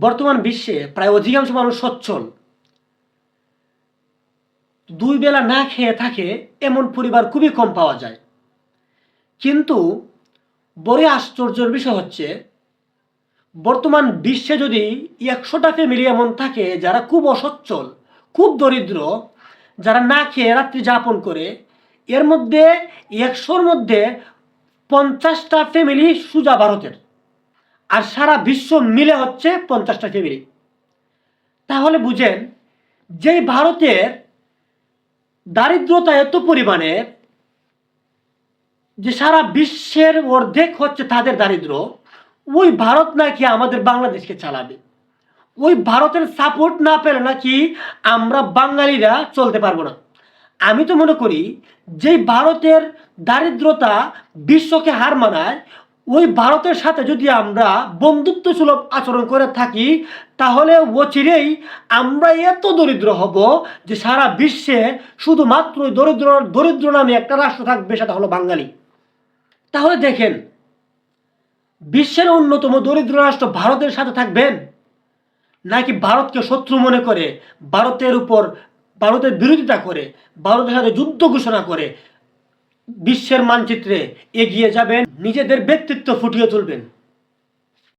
বর্তমান বিশ্বে প্রায় অধিকাংশ মানুষ সচ্ছল। দুই বেলা না খেয়ে থাকে এমন পরিবার খুবই কম পাওয়া যায়। কিন্তু বড় আশ্চর্যের বিষয় হচ্ছে, বর্তমান বিশ্বে যদি একশোটা ফ্যামিলি এমন থাকে যারা খুব অসচ্ছল, খুব দরিদ্র, যারা না খেয়ে রাত্রি যাপন করে, এর মধ্যে একশোর মধ্যে পঞ্চাশটা ফ্যামিলি সুজা ভারতের। আর সারা বিশ্ব মিলে হচ্ছে পঞ্চাশটা ফ্যামিলি। তাহলে বুঝেন, যেই ভারতের দারিদ্রতা এত পরিমাণের যে সারা বিশ্বের অর্ধেক হচ্ছে তাদের দারিদ্র, ওই ভারত নাকি আমাদের বাংলাদেশকে চালাবে। ওই ভারতের সাপোর্ট না পেলে নাকি আমরা বাঙালিরা চলতে পারব না। আমি তো মনে করি যে ভারতের দারিদ্রতা বিশ্বকে হার মানায় ওই ভারতের সাথে যদি আমরা বন্ধুত্ব সুলভ আচরণ করে থাকি, তাহলে অচিরেই আমরা এত দরিদ্র হব যে সারা বিশ্বে শুধুমাত্র দরিদ্র দরিদ্র নামে একটা রাষ্ট্র থাকবে, সেটা হলো বাঙালি। তাহলে দেখেন, বিশ্বের অন্যতম দরিদ্র রাষ্ট্র ভারতের সাথে থাকবেন নাকি ভারতকে শত্রু মনে করে, ভারতের উপর, ভারতের বিরোধিতা করে, ভারতের সাথে যুদ্ধ ঘোষণা করে বিশ্বের মানচিত্রে এগিয়ে যাবেন নিজেদের ব্যক্তিত্ব ফুটিয়ে তুলবেন।